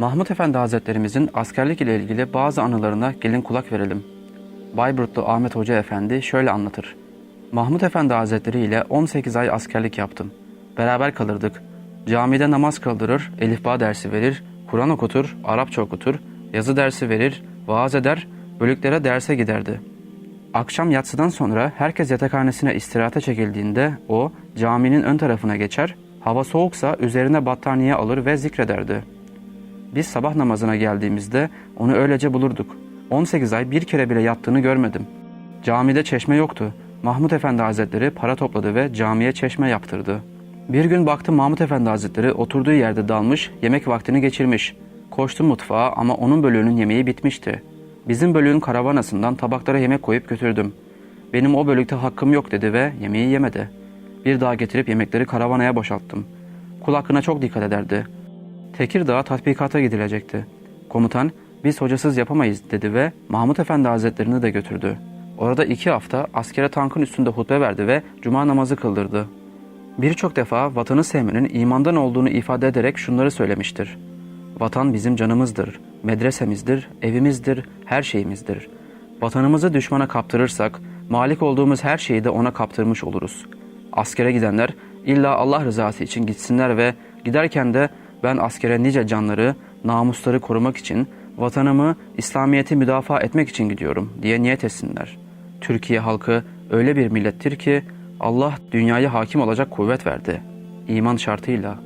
Mahmut Efendi Hazretlerimizin askerlik ile ilgili bazı anılarına gelin kulak verelim. Bayburtlu Ahmet Hoca Efendi şöyle anlatır. Mahmut Efendi Hazretleri ile 18 ay askerlik yaptım. Beraber kalırdık. Camide namaz kıldırır, elifba dersi verir, Kur'an okutur, Arapça okutur, yazı dersi verir, vaaz eder, bölüklere derse giderdi. Akşam yatsıdan sonra herkes yatakhanesine istirahate çekildiğinde o caminin ön tarafına geçer, hava soğuksa üzerine battaniye alır ve zikrederdi. Biz sabah namazına geldiğimizde onu öylece bulurduk. 18 ay bir kere bile yattığını görmedim. Camide çeşme yoktu. Mahmut Efendi Hazretleri para topladı ve camiye çeşme yaptırdı. Bir gün baktım Mahmut Efendi Hazretleri oturduğu yerde dalmış, yemek vaktini geçirmiş. Koştum mutfağa ama onun bölüğünün yemeği bitmişti. Bizim bölüğün karavanasından tabaklara yemek koyup götürdüm. Benim o bölükte hakkım yok dedi ve yemeği yemedi. Bir daha getirip yemekleri karavanaya boşalttım. Kul hakkına çok dikkat ederdi. Tekirdağ'a tatbikata gidilecekti. Komutan, biz hocasız yapamayız dedi ve Mahmut Efendi Hazretlerini de götürdü. Orada iki hafta askere tankın üstünde hutbe verdi ve cuma namazı kıldırdı. Birçok defa vatanı sevmenin imandan olduğunu ifade ederek şunları söylemiştir. Vatan bizim canımızdır, medresemizdir, evimizdir, her şeyimizdir. Vatanımızı düşmana kaptırırsak, malik olduğumuz her şeyi de ona kaptırmış oluruz. Askere gidenler illa Allah rızası için gitsinler ve giderken de ben askere nice canları, namusları korumak için, vatanımı, İslamiyet'i müdafaa etmek için gidiyorum diye niyet etsinler. Türkiye halkı öyle bir millettir ki Allah dünyaya hakim olacak kuvvet verdi. İman şartıyla